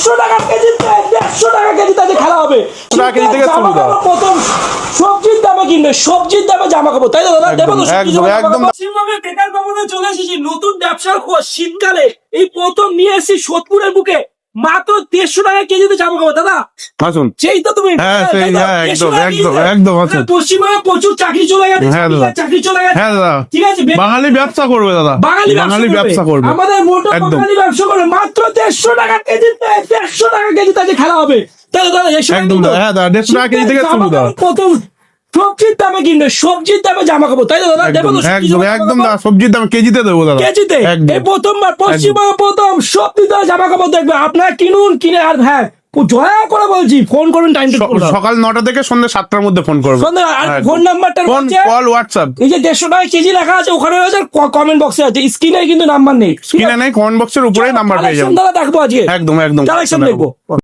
দেড়শো টাকা কেজিতে দেড়শো টাকা কেজিতে আজকে খেলা হবে। প্রথম সবজির দামে কিনবে সবজির দামে জামা কাপড় তাই তো দাদা? দেবো তো একদম। পশ্চিমবঙ্গে বেকার ভবনে চলে এসেছি নতুন ব্যবসার খোঁজ শীতকালে। এই প্রথম নিয়ে এসেছি সোদপুরের বুকে। দেড়শো টাকা কেজিতে জামা কাপড় দাদা। আসুন। সেই তো তুমি হ্যাঁ, সেই, হ্যাঁ, একদম, একদম, একদম, আছে। পশ্চিমবঙ্গে প্রচুর চাকরি চলে গেছে হ্যাঁ, দাদা। চাকরি চলে গেছে। হ্যাঁ দাদা। ঠিক আছে বাঙালি ব্যবসা করবে দাদা। বাঙালি বাঙালি ব্যবসা করবে। আমাদের মোটো। বাঙালি ব্যবসা করবে মাত্র দেড়শো টাকা কেজি দেড়শো টাকা কেজি আজকে খেলা হবে। তাহলে দাদা একদম হ্যাঁ দাদা, 150 টাকা কেজি থেকে কত সবজির দামে কিনবে সবজির দামে জামা কাপড় তাই দাদা? দেবো একদম? দাদা সবজির দাম কেজিতে দেবো দাদা। কেজিতে? এই প্রথমবার পশ্চিমবঙ্গে প্রথম সবজি দামে জামা কাপড় দেখবে। আপনারা কিনুন কিনে আর হ্যাঁ দয়া করে বলছি ফোন করুন টাইম সকাল নটা থেকে সন্ধ্যে সাতটার মধ্যে ফোন করবে। আর ফোন নাম্বারটা ফোন কল হোয়াটসঅ্যাপ এই যে দেড়শো টাকা কেজি লেখা আছে ওখানে রয়েছে কমেন্ট বক্সে আছে। স্ক্রিনে কিন্তু নাম্বার নেই। আছে? নেই কমেন্ট বক্সের উপরেই নাম্বার পেয়ে যাবেন দ্বারা দেখব আজকে। একদম একদম কালেকশন দেখব।